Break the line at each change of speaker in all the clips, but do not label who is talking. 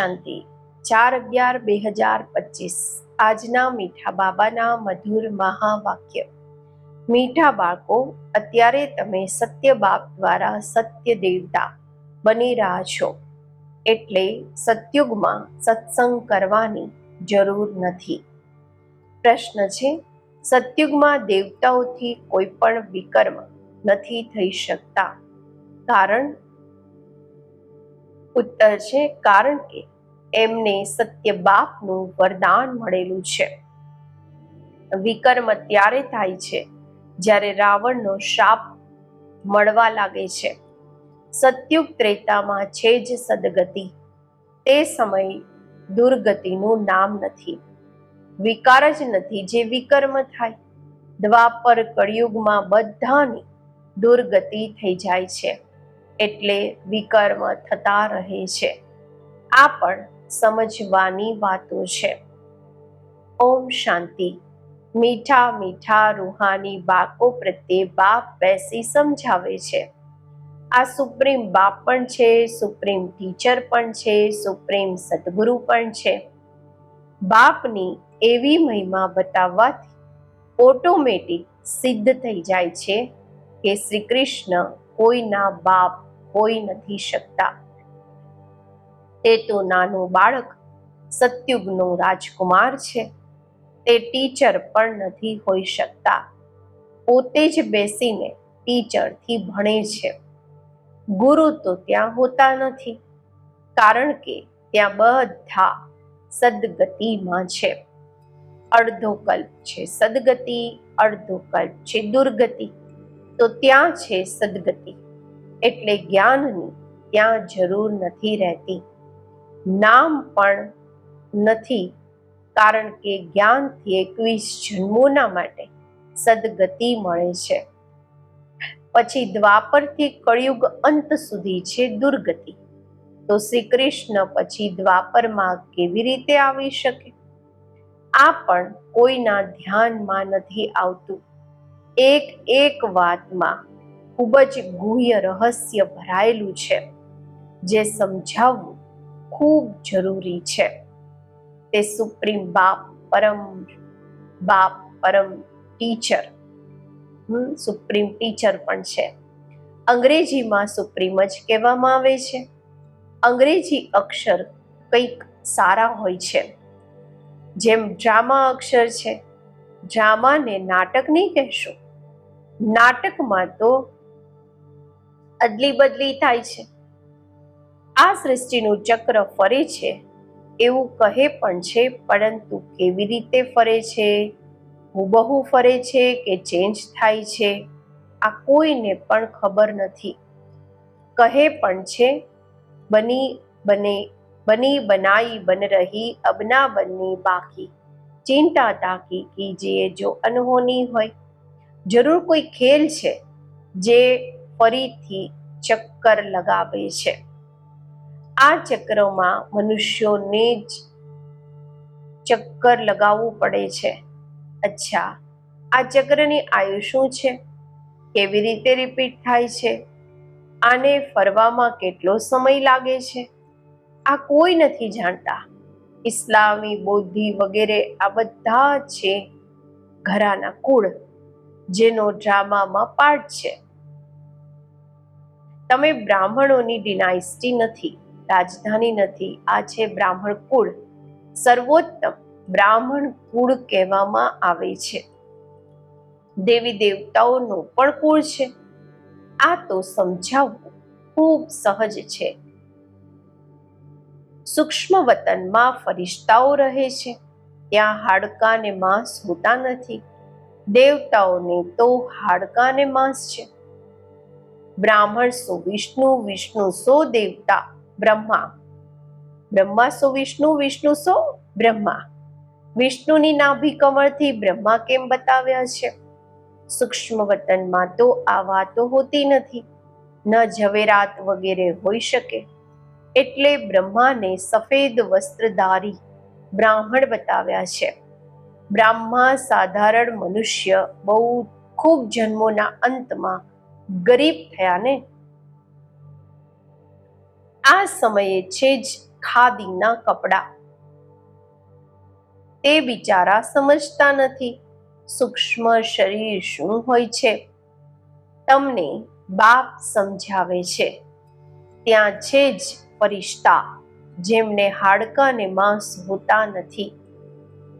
શાંતિ. ચાર અગિયાર બે હજાર પચીસ. આજના મીઠા બાબાના મધુર મહાવાક્ય. મીઠા બાળકો, અત્યારે તમે સત્ય બાપ દ્વારા સત્ય દેવતા બની રહ્યા છો. એટલે સત્યુગમાં સત્સંગ કરવાની જરૂર નથી. પ્રશ્ન છે, સત્યુગમાં દેવતાઓથી કોઈ પણ વિકર્મ નથી થઈ શકતા. કારણ ઉત્તર છે, કારણ કે એમને સત્ય બાપનું વરદાન મળેલું છે. વિકર્મ ત્યારે થાય છે, જ્યારે રાવણનો શાપ મળવા લાગે છે. સત્યુગ ત્રેતામાં છે જ સદગતિ. તે સમય દુર્ગતિનું નામ નથી. વિકાર જ નથી જે વિકર્મ થાય. દ્વાપર કળિયુગમાં બધાની દુર્ગતિ થઈ જાય છે. એટલે વિકર્મ થતા રહે છે. આ પણ સમજવાની વાતો છે. ઓમ શાંતિ. મીઠા મીઠા રૂહાની બાકો પ્રત્યે બાપ બેસી સમજાવે છે. આ સુપ્રીમ બાપ પણ છે, સુપ્રીમ ટીચર પણ છે, સુપ્રીમ સદગુરુ પણ છે. બાપની એવી મહિમા બતાવવાથી ઓટોમેટિક સિદ્ધ થઈ જાય છે કે શ્રી કૃષ્ણ કોઈના બાપ હોઈ નથી શકતા. તે તો નાનું બાળક, સત્યુગનો રાજકુમાર છે. તે ટીચર પણ નથી હોઈ શકતા. પોતે જ બેસીને ટીચરથી ભણે છે. ગુરુ તો ત્યાં હોતા નથી, કારણ કે ત્યાં બધા સદગતિમાં છે. અડધો કલ્પ છે સદગતિ, અડધો કલ્પ છે દુર્ગતિ. તો ત્યાં છે સદગતિ. એટલે જ્ઞાનની ત્યાં જરૂર નથી રહેતી. નામ પણ નથી, કારણ કે જ્ઞાનથી એકવીસ જન્મોના માટે સદગતિ મળે છે. પછી દ્વાપરથી કળિયુગ અંત સુધી છે દુર્ગતિ. તો શ્રી કૃષ્ણ પછી દ્વાપરમાં કેવી રીતે આવી શકે? આ પણ કોઈના ધ્યાનમાં નથી આવતું. એક એક વાતમાં ખૂબ જ ગુહ્ય રહસ્ય ભરાયેલું છે. જે સમજાવવું ખૂબ જરૂરી છે. તે સુપ્રીમ બાપ, પરમ બાપ, પરમ ટીચર. સુપ્રીમ ટીચર પણ છે. અંગ્રેજીમાં સુપ્રીમ જ કહેવામાં આવે છે. અંગ્રેજી અક્ષર કંઈક સારા હોય છે. જેમ ડ્રામા અક્ષર છે. ડ્રામાને નાટક નહીં કહેશું. નાટકમાં તો અદલી બદલી થાય છે. આ સૃષ્ટિનું ચક્ર ફરે છે, એવું કહે પણ છે, પરંતુ કેવી રીતે ફરે છે? હુબહુ ફરે છે કે ચેન્જ થાય છે? આ કોઈને પણ ખબર નથી. કહે પણ છે, બની, બને, બની, બનાઈ, બન રહી, અબના બનની બાકી. ચિંતા તાકી કીજીએ જો અનહોની હોય. જરૂર કોઈ ખેલ છે, જે ફરીથી ચક્કર લગાવે છે. આ ચક્રમાં મનુષ્યોને જ ચક્કર લગાવવું પડે છે. અચ્છા, આ ચક્રની આયુ શું છે? કેવી રીતે રિપીટ થાય છે? આને ફરવામાં કેટલો સમય લાગે છે? આ કોઈ નથી જાણતા. ઇસ્લામી બૌદ્ધિ વગેરે આ બધા છે ઘરાના કુળ, જેનો ડ્રામામાં પાર્ટ છે. તમે બ્રાહ્મણોની ડિનાયસ્ટી નથી, રાજધાની નથી, આ છે બ્રાહ્મણ કુળ. સર્વોત્તમ બ્રાહ્મણ કુળ કહેવામાં આવે છે. દેવી દેવતાઓનું પણ કુળ છે. આ તો સમજાવવું ખૂબ સહજ છે. સૂક્ષ્મ વતનમાં ફરિશ્તાઓ રહે છે. ત્યાં હાડકા ને માંસ હોતા નથી. દેવતાઓને તો હાડકા ને માંસ છે. બ્રાહ્મણ સો વિષ્ણુ વિષ્ણુ સો દેવતા, બ્રહ્મા. બ્રહ્મા સો વિષ્ણુ વિષ્ણુ સો બ્રહ્મા. વિષ્ણુની નાભી કમળથી બ્રહ્મા કેમ બતાવ્યા છે? સૂક્ષ્મ વતનમાં તો આ વાતો હોતી નથી. ન ઝવેરાત વગેરે હોઈ શકે. એટલે બ્રહ્માને સફેદ વસ્ત્રધારી બ્રાહ્મણ બતાવ્યા છે. બ્રાહ્મા સાધારણ મનુષ્ય બહુ ખૂબ જન્મોના અંતમાં ગરીબ થયા ને? આ સમયે છે જ ખાદીના કપડા. તે બિચારા સમજતા નથી સૂક્ષ્મ શરીર શું હોય છે. તમને બાપ સમજાવે છે. ત્યાં છે જ ફરિશ્તા જેમને હાડકા ને માંસ હોતા નથી.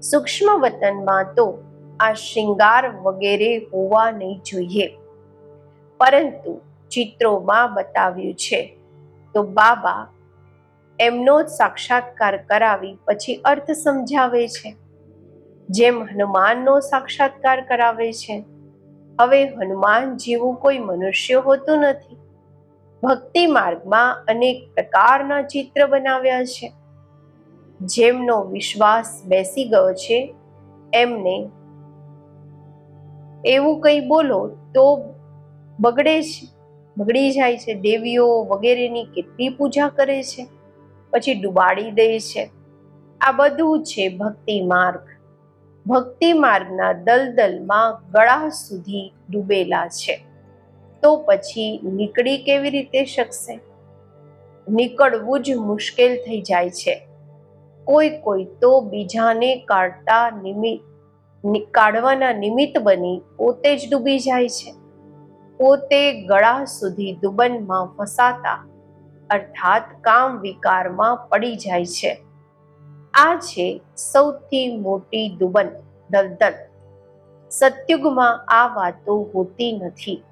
સૂક્ષ્મ વતનમાં તો આ શૃંગાર વગેરે હોવા નહીં જોઈએ. પરંતુ ચિત્રોમાં બતાવ્યું છે. તો બાબા એમનો જ સાક્ષાત્કાર કરાવી પછી અર્થ સમજાવે છે. જેમ હનુમાનનો સાક્ષાત્કાર કરાવે છે. હવે હનુમાન જેવું કોઈ મનુષ્ય હોતું નથી. ભક્તિ માર્ગમાં અનેક પ્રકારના ચિત્ર બનાવ્યા છે. જેમનો વિશ્વાસ બેસી ગયો છે, એમને એવું કંઈ બોલો તો બગડે છે, બગડી જાય છે, દેવીઓ વગેરેની કેટલી પૂજા કરે છે, પછી ડુબાડી દે છે. આ બધું છે ભક્તિ માર્ગ. ભક્તિ માર્ગના દલદલમાં ગળા સુધી ડૂબેલા છે. તો પછી નીકળી કેવી રીતે શકશે? નીકળવું જ મુશ્કેલ થઈ જાય છે. કોઈ કોઈ તો બીજાને કાઢતા નિમિત્ત કાઢવાના નિમિત્ત બની પોતે જ ડૂબી જાય છે. પોતે ગળા સુધી દુબનમાં ફસાતા, અર્થાત કામ વિકારમાં પડી જાય છે. આ છે સૌથી મોટી દુબન, દલદલ. સત્યુગમાં આ વાતો હોતી નથી.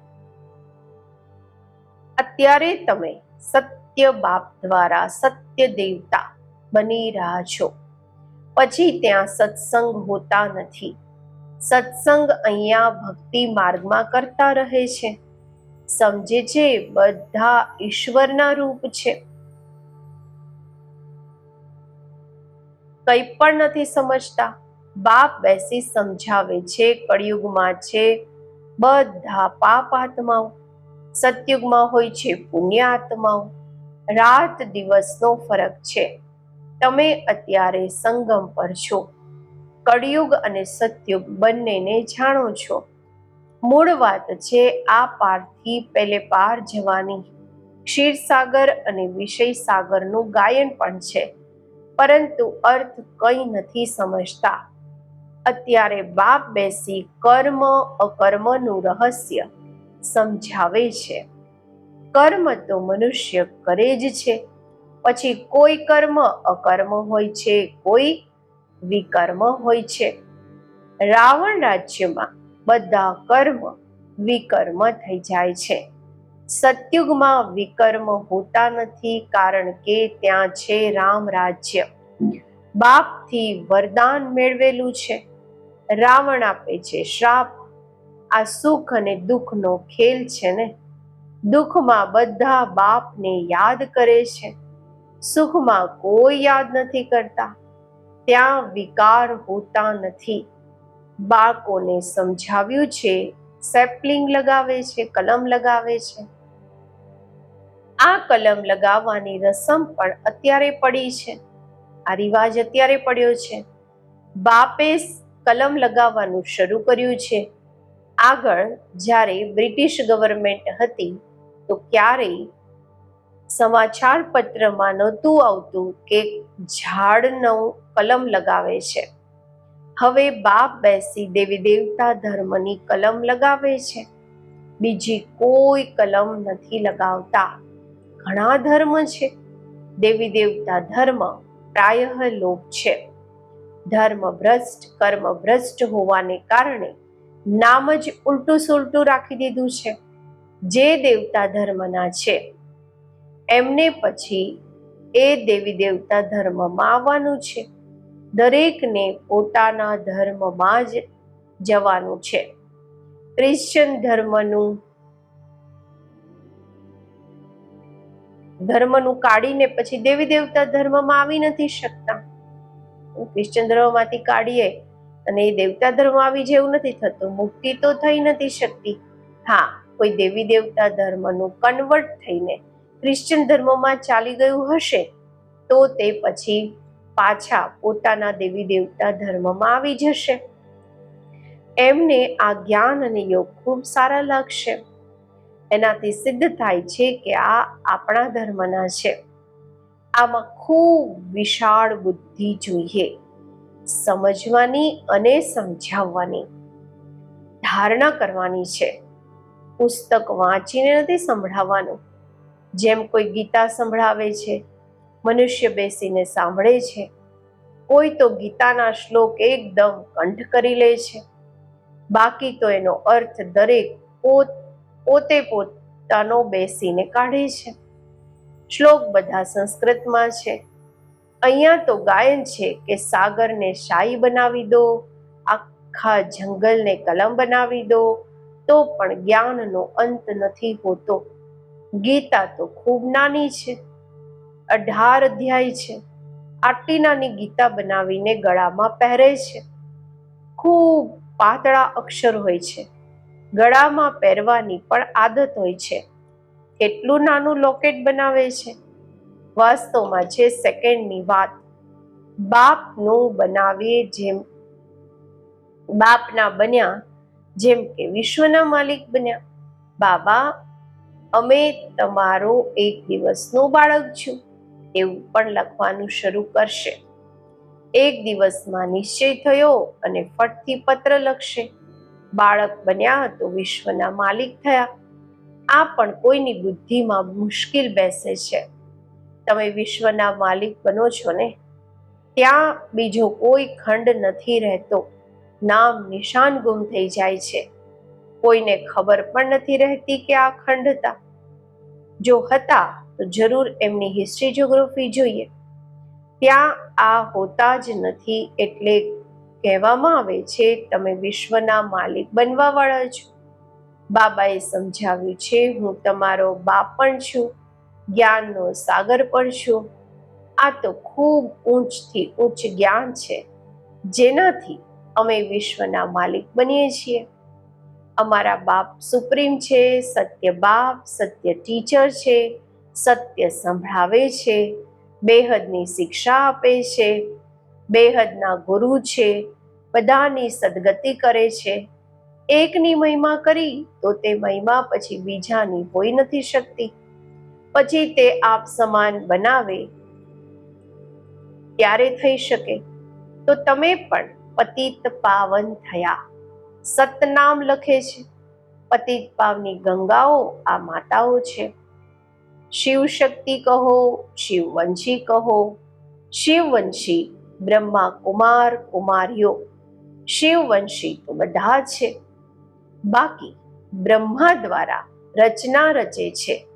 અત્યારે તમે સત્ય બાપ દ્વારા સત્ય દેવતા બની રહ્યા છો. પછી ત્યાં સત્સંગ હોતા નથી. સત્સંગ અહીંયા ભક્તિ માર્ગમાં કરતા રહે છે. સમજે છે, બધા ઈશ્વરના રૂપ છે. કંઈ પણ નથી સમજતા. બાપ બેસી સમજાવે છે, કળિયુગમાં છે, બધા પાપ આત્માઓ. સતયુગમાં હોય છે, પુણ્ય આત્માઓ. રાત દિવસનો ફરક છે. તમે અત્યારે સંગમ પર છો. કળિયુગ અને સતયુગ બંનેને જાણો છો. મૂળ વાત છે, આ પારથી પેલે પાર જવાની. ક્ષીરસાગર અને વિષય સાગરનું ગાયન પણ છે, પરંતુ અર્થ કંઈ નથી સમજતા. અત્યારે બાપ બેસી કર્મ અકર્મનું રહસ્ય સમજાવે છે. કર્મ તો મનુષ્ય કરે જ છે, પછી કોઈ કર્મ અકર્મ હોય છે, કોઈ વિકર્મ હોય છે. રાવણ રાજ્યમાં બધા કર્મ વિકર્મ થઈ જાય છે. સતયુગમાં વિકર્મ હોતા નથી કારણ કે ત્યાં છે રામ રાજ્ય. બાપથી વરદાન મેળવેલું છે. રાવણ આપે છે શ્રાપ. આ સુખ અને દુઃખનો ખેલ છે ને? દુઃખમાં બધા બાપને યાદ કરે છે. સુખમાં કોઈ યાદ નથી કરતા. ત્યાં વિકાર હોતા નથી. બાળકોને સમજાવ્યું છે, સેપલિંગ લગાવે છે, કલમ લગાવે છે. આ કલમ લગાવવાની રસમ પણ અત્યારે પડી છે. આ રિવાજ અત્યારે પડ્યો છે. બાપે કલમ લગાવવાનું શરૂ કર્યું છે. આગળ જ્યારે બ્રિટિશ ગવર્મેન્ટ હતી, તો ક્યારેય સમાચાર પત્રમાં નહોતું આવતું કે ઝાડનો કલમ લગાવે છે. હવે બાપ બેસી દેવી દેવતા ધર્મની કલમ લગાવે છે. બીજી કોઈ કલમ નથી લગાવતા. ઘણા ધર્મ છે. દેવી દેવતા ધર્મ પ્રાયઃ લોપ છે. ધર્મ ભ્રષ્ટ, કર્મ ભ્રષ્ટ હોવાને કારણે નામ જ ઉલટું સુલટું રાખી દીધું છે. જે દેવતા ધર્મના છે એમને પછી એ દેવી દેવતા ધર્મમાં આવવાનું છે. દરેકને પોતાના ધર્મમાં જ જવાનું છે. ક્રિશ્ચન ધર્મનું ધર્મનું કાઢીને પછી દેવી દેવતા ધર્મમાં આવી નથી શકતા. ક્રિશ્ચન ધર્મમાંથી કાઢીએ અને એ દેવતા ધર્મ આવી જેવું નથી થતું. મુક્તિ તો થઈ નથી શકતી. હા, કોઈ દેવી દેવતા ધર્મનું કન્વર્ટ થઈને ક્રિશ્ચન ધર્મમાં ચાલી ગયું હશે, તો તે પછી પાછા પોતાના દેવી દેવતા ધર્મમાં આવી જશે. એમને આ જ્ઞાન અને યોગ ખૂબ સારા લાગશે. એનાથી સિદ્ધ થાય છે કે આ આપણા ધર્મના છે. આમાં ખૂબ વિશાળ બુદ્ધિ જોઈએ, સમજવાની અને સમજાવવાની ધારણા કરવાની છે. પુસ્તક વાંચીને નથી સંભળાવવાનું. જેમ કોઈ ગીતા સંભળાવે છે, મનુષ્ય બેસીને સાંભળે છે, કોઈ તો ગીતાના શ્લોક એકદમ કંઠ કરી લે છે. બાકી તો એનો અર્થ દરેક પોત, પોતે પોતાનો બેસીને કાઢે છે. શ્લોક બધા સંસ્કૃતમાં છે. અહીંયા તો ગાયન છે કે સાગરને શાહી બનાવી દો, આખા જંગલને કલમ બનાવી દો, તો પણ જ્ઞાનનો અંત નથી હોતો. ગીતા તો ખૂબ નાની છે. અઢાર અધ્યાય છે. આટલી નાની ગીતા બનાવીને ગળામાં પહેરે છે. ખૂબ પાતળા અક્ષર હોય છે. ગળામાં પહેરવાની પણ આદત હોય છે. કેટલું નાનું લોકેટ બનાવે છે. વાસ્તવમાં છે સેકન્ડની વાત બાપનું બનાવીએ જેમ બાપના બન્યા, જેમ કે વિશ્વના માલિક બન્યા. બાબા અમે તમારો એક દિવસનું બાળક છું, એવું પણ લખવાનું શરૂ કરશે. એક દિવસમાં નિશ્ચય થયો અને ફટથી પત્ર લખશે. બાળક બન્યા તો વિશ્વના માલિક થયા. આ પણ કોઈની બુદ્ધિમાં મુશ્કેલ બેસે છે. તમે વિશ્વના માલિક બનો છો ને? ત્યાં બીજો કોઈ ખંડ નથી રહેતો. નામ નિશાન ગુમ થઈ જાય છે. કોઈને ખબર પણ નથી રહેતી કે આ ખંડ હતા જો હતા તો જરૂર એમની હિસ્ટ્રી જોગ્રાફી જોઈએ. ત્યાં આ હોતા જ નથી એટલે કહેવામાં આવે છે, તમે વિશ્વના માલિક બનવા વાળા છો. બાબાએ સમજાવ્યું છે, હું તમારો બાપ પણ છું, જ્ઞાનનો સાગર પણ છું. આ તો ખૂબ ઊંચથી ઉચ્ચ જ્ઞાન છે, જેનાથી અમે વિશ્વના માલિક બનીએ છીએ. અમારા બાપ સુપ્રીમ છે, સત્ય બાપ, સત્ય ટીચર છે, સત્ય સંભળાવે છે, બેહદની શિક્ષા આપે છે, બેહદના ગુરુ છે, બધાની સદગતિ કરે છે. એકની મહિમા કરી તો તે મહિમા પછી બીજાની હોઈ નથી શકતી. પછી તે આપ સમાન બનાવે, ત્યારે થઈ શકે. તો તમે પણ પતિત પાવન થયા. સતનામ લખે છે. પતિત પાવની ગંગાઓ આ માતાઓ છે. શિવ શક્તિ કહો શિવવંશી કહો. શિવવંશી બ્રહ્મા કુમાર કુમારીઓ. શિવવંશી તો બધા છે. બાકી બ્રહ્મા દ્વારા રચના રચે છે.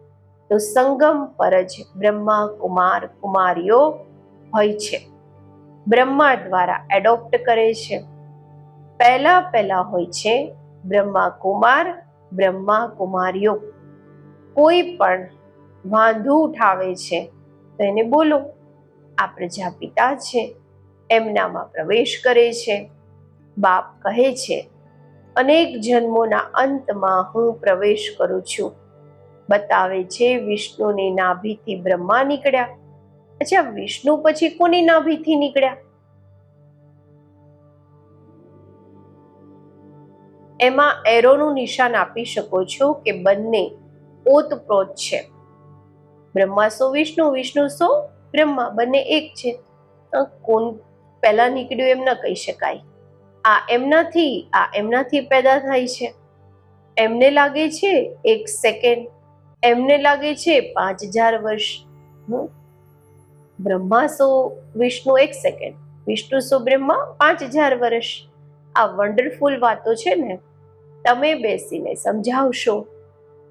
તો સંગમ પર જ બ્રહ્મા કુમાર કુમારીઓ હોય છે. બ્રહ્મા દ્વારા એડોપ્ટ કરે છે. પહેલા પહેલા હોય છે બ્રહ્મા કુમાર બ્રહ્મા કુમારીઓ કોઈ પણ વાંધું ઉઠાવે છે તો એને બોલો. આ પ્રજાપિતા છે, એમનામાં પ્રવેશ કરે છે. બાપ કહે છે, અનેક જન્મોના અંતમાં હું પ્રવેશ કરું છું. બતાવે છે વિષ્ણુની નાભીથી બ્રહ્મા નીકળ્યા. અચ્છા, વિષ્ણુ પછી કોની નાભીથી નીકળ્યા? એમાં એરોનું નિશાન આપી શકો છો કે બંને ઓતપ્રોત છે. બ્રહ્મા સો, વિષ્ણુ વિષ્ણુ સો, બ્રહ્મા બંને એક છે. કોણ પહેલા નીકળ્યું એમ ન કહી શકાય. આ એમનાથી આ એમનાથી પેદા થાય છે. એમને લાગે છે એક સેકન્ડ. એમને લાગે છે પાંચ હજાર વર્ષ. હમ? બ્રહ્મા સો, વિષ્ણુ એક સેકન્ડ. વિષ્ણુ સો, બ્રહ્મા પાંચ હજાર વર્ષ. આ વન્ડરફુલ વાતો છે ને. તમે બેસીને સમજાવશો.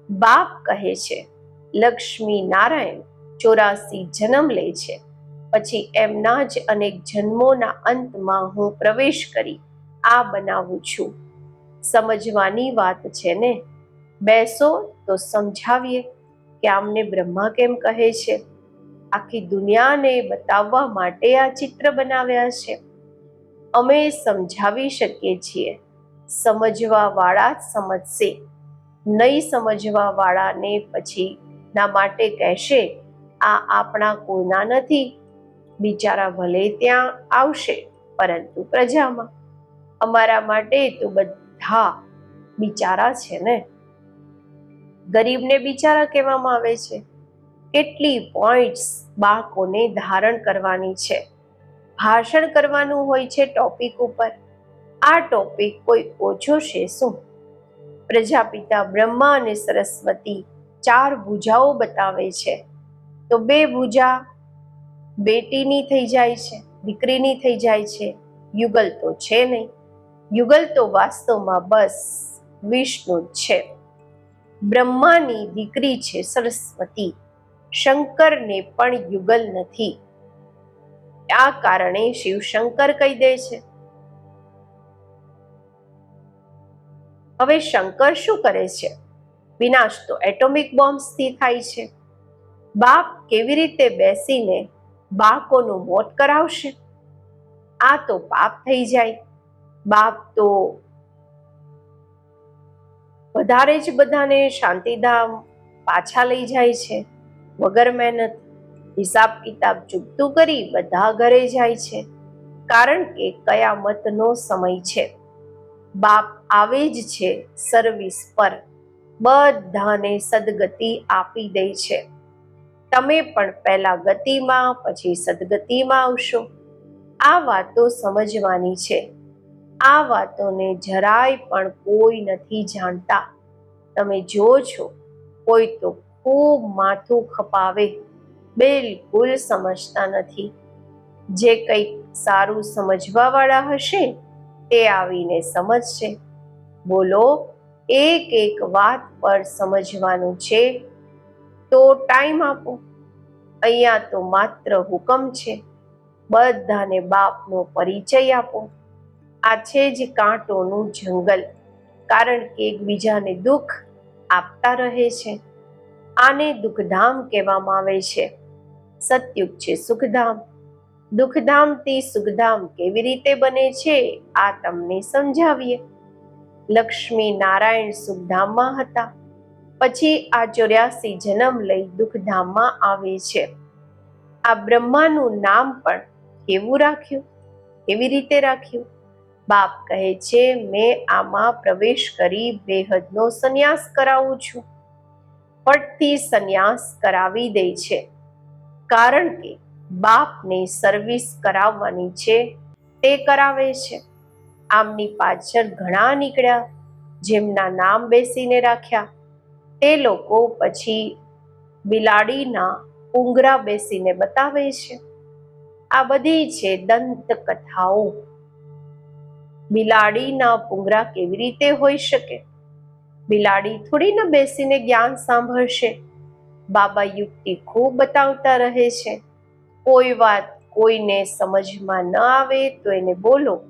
બાપ કહે છે, લક્ષ્મી નારાયણ ચોરાસી જન્મ લે છે. પછી એમના જ અનેક જન્મોના અંતમાં હું પ્રવેશ કરી આ બનાવું છું. સમજવાની વાત છે ને? બેસો તો સમજાવીએ કે આમને બ્રહ્મા કેમ કહે છે? આખી દુનિયાને બતાવવા માટે આ ચિત્ર બનાવ્યા છે. અમે સમજાવી શકીએ છીએ સમજવા વાળા જ સમજશે. નહીં સમજવા વાળાને પછી ના માટે કહેશે, આ આપણા કોઈના નથી. બિચારા ભલે ત્યાં આવશે, પરંતુ પ્રજામાં. અમારા માટે તો બધા બિચારા છે ને. ગરીબને બિચારા કહેવામાં આવે છે. કેટલી પોઈન્ટ્સ બાળકોને ધારણ કરવાની છે. ભાષણ કરવાનું હોય છે ટોપિક ઉપર. આ ટોપિક કોઈ ઓછો છે શું? પ્રજાપિતા બ્રહ્મા અને સરસ્વતી ચાર ભુજાઓ બતાવે છે. તો બે ભુજા બેટીની થઈ જાય છે, દીકરીની થઈ જાય છે, યુગલ તો છે નહીં. યુગલ તો વાસ્તવમાં બસ વિષ્ણુ જ છે. બ્રહ્માની દીકરી છે સરસ્વતી, શંકરને પણ યુગલ નથી. આ કારણે શિવ શંકર કહી દે છે. હવે શંકર શું કરે છે? વિનાશ તો એટોમિક બોમ્બથી થાય છે. બાપ કેવી રીતે બેસીને બાળકોનું મોત કરાવશે? આ તો પાપ થઈ જાય. બાપ તો વધારે જ બધાને શાંતિધામ પાછા લઈ જાય છે. વગર મહેનત, હિસાબ કિતાબ ચૂકતું કરી બધા ઘરે જાય છે. કારણ કે કયામતનો સમય છે. બાપ આવે જ છે સર્વિસ પર. બધાને સદગતિ આપી દે છે. તમે પણ પહેલા ગતિમાં, પછી સદગતિમાં આવશો. આ વાતો સમજવાની છે. આ વાતોને જરાય પણ કોઈ નથી જાણતા. તમે જો છો, કોઈ તો ખૂબ માથું ખપાવે. બિલકુલ સમજતા નથી. જે કંઈક સારું સમજવાવાળા હશે તે આવીને સમજશે. બોલો, એક એક વાત પર સમજવાનું છે તો ટાઈમ આપો. અહીંયા તો માત્ર હુકમ છે. બધાને બાપનો પરિચય આપો. આ છે જ કાંટોનું જંગલ, કારણ કે એકબીજાને દુઃખ આપતા રહે છે. આને દુઃખધામ કહેવામાં આવે છે. સત્યુગ છે સુખધામ. દુઃખધામથી સુખધામ કેવી રીતે બને છે, આ તમને સમજાવીએ. લક્ષ્મી નારાયણ સુખધામમાં હતા. પછી આ ચોર્યાસી જન્મ લઈ દુઃખધામમાં આવે છે. આ બ્રહ્માનું નામ પણ કેવું રાખ્યું? કેવી રીતે રાખ્યું? બાપ કહે છે, મેં આમાં પ્રવેશ કરી બેહદનો સંન્યાસ કરાવું છું. પટથી સંન્યાસ કરાવી દે છે. કારણ કે બાપને સર્વિસ કરાવવાની છે તે કરાવે છે. આમની પાછળ ઘણા નીકળ્યા, જેમના નામ બેસીને રાખ્યા. તે લોકો પછી બિલાડીના ઉંગરા બેસીને બતાવે છે. આ બધી છે દંત કથાઓ બિલાડીના પુંગરા કેવી રીતે હોઈ શકે? બિલાડી થોડી ન બેસીને જ્ઞાન સાંભળશે. બાબા યુક્તિ ખૂબ બતાવતા રહે છે. કોઈ વાત કોઈને સમજમાં ન આવે તો એને બોલો.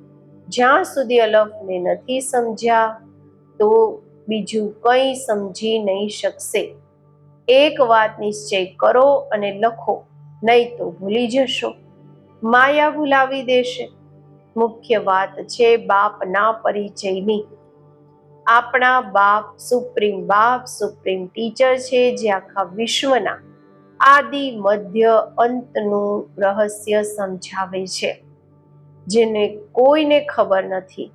જ્યાં સુધી અલફને નથી સમજ્યા તો બીજું કંઈ સમજી નહીં શકશે. એક વાત નિશ્ચય કરો અને લખો, નહીં તો ભૂલી જશો. માયા ભૂલાવી દેશે. મુખ્ય વાત છે બાપના પરિચયની. આપણા બાપ સુપ્રીમ બાપ, સુપ્રીમ ટીચર છે જે આખા વિશ્વના આદિ મધ્ય અંતનું રહસ્ય સમજાવે છે, જેને કોઈને ખબર નથી.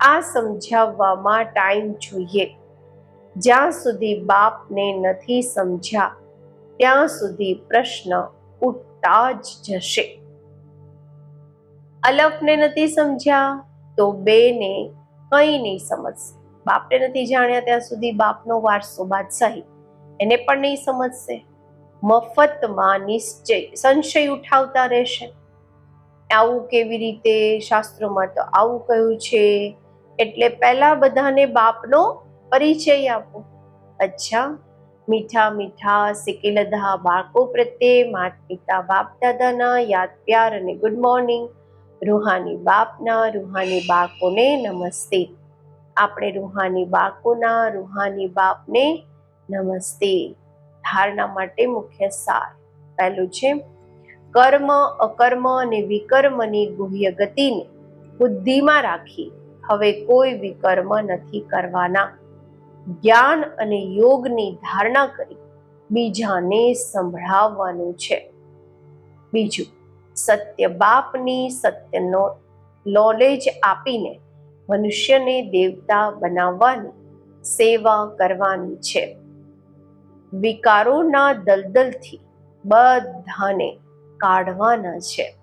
આ સમજાવવામાં ટાઈમ જોઈએ. જ્યાં સુધી બાપને નથી સમજ્યા, ત્યાં સુધી પ્રશ્ન ઉઠતા જ જશે. અલફને નથી સમજ્યા, તો બેને કંઈ નહીં સમજશે. બાપને નથી જાણ્યા ત્યાં સુધી બાપનો વારસો બાદશાહી. એને પણ નહીં સમજશે. મફતમાં નિશ્ચય, સંશય ઉઠાવતા રહેશે. આવું કેવી રીતે શાસ્ત્રોમાં તો આવું કહ્યું છે, એટલે પહેલા બધાને બાપનો પરિચય આપો. અચ્છા, મીઠા મીઠા સિકિલધા બાળકો પ્રત્યે, માત પિતા, બાપ દાદાના યાદ પ્યાર અને ગુડ મોર્નિંગ રૂહાની બાપના, રૂહાની બાળકોને નમસ્તે. આપણે રૂહાની બાળકોના, રૂહાની બાપને નમસ્તે. ધારણા માટે મુખ્ય સાર. પહેલું છે, કર્મ, અકર્મ અને વિકર્મની ગુહ્ય ગતિને બુદ્ધિમાં રાખી. હવે કોઈ વિકર્મ નથી કરવાના. જ્ઞાન અને યોગની ધારણા કરી બીજાને સંભળાવવાનું છે. બીજું, સત્ય બાપની સત્યનો નોલેજ આપીને મનુષ્યને દેવતા બનાવવાની, સેવા કરવાની છે. વિકારોના દલદલથી બધાને કાઢવાના છે.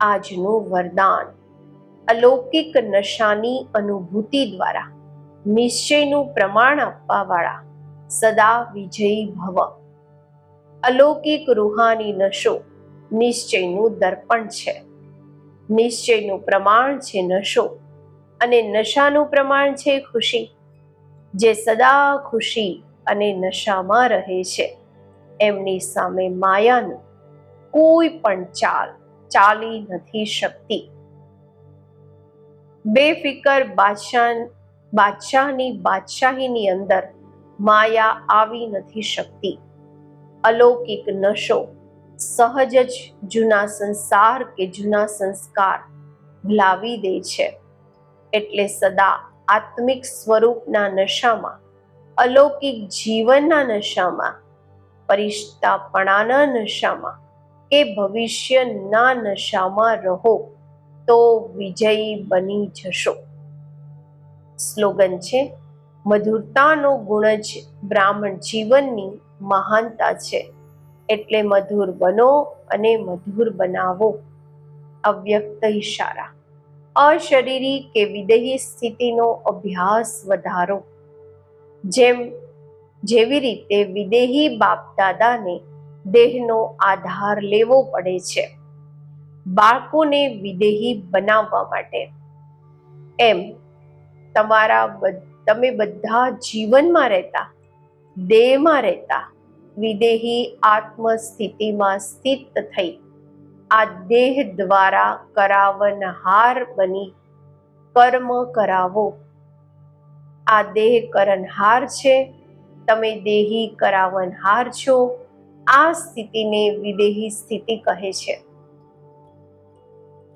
આજનું વરદાન અલૌકિક નશાની અનુભૂતિ દ્વારા નિશ્ચયનું પ્રમાણ આપવાવાળા સદા વિજયી ભવ. અલૌકિક રૂહાની નશો નિશ્ચયનું દર્પણ છે. નિશ્ચયનું પ્રમાણ છે નશો અને નશાનું પ્રમાણ છે ખુશી. જે સદા ખુશી અને નશામાં રહે છે. એમની સામે માયાનું કોઈ પણ ચાલ ચાલી નથી શકતી. બેફિકર બાદશાહ, બાદશાહની બાદશાહીની અંદર માયા આવી નથી શકતી. અલૌકિક નશો સહજ જ જૂના સંસાર કે જૂના સંસ્કાર ભૂલાવી દે છે. એટલે સદા આત્મિક સ્વરૂપના નશામાં અલૌકિક જીવનના નશામાં, પરિષ્ઠાપણાના નશામાં કે ભવિષ્યના નશામાં રહો તો વિજયી બની જશો. સ્લોગન છે, મધુરતાનો ગુણ જ બ્રાહ્મણ જીવનની મહાનતા છે, એટલે મધુર બનો અને મધુર બનાવો. અવ્યક્ત ઇશારા અશરીરી કે વિદેહી સ્થિતિનો અભ્યાસ વધારો. જેમ જેવી રીતે વિદેહી બાપ દાદાને દેહનો આધાર લેવો પડે છે. બાળકોને વિદેહી બનાવવા માટે. એમ, તમારા તમે બધા જીવનમાં રહેતા, દેહમાં રહેતા, વિદેહી આત્મ સ્થિતિમાં સ્થિત થઈ, આ દેહ દ્વારા કરાવનહાર બની કર્મ કરાવો. આ દેહ કરણહાર છે. તમે દેહી કરાવનહાર છો. આ સ્થિતિને વિદેહી સ્થિતિ કહે છે.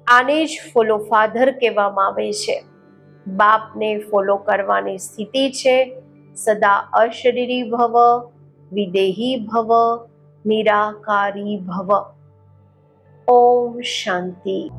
આને જ ફોલો ફાધર કહેવામાં આવે છે. બાપને ફોલો કરવાની સ્થિતિ છે. સદા અશરીરી ભવ, વિદેહી ભવ, નિરાકારી ભવ. ઓમ શાંતિ.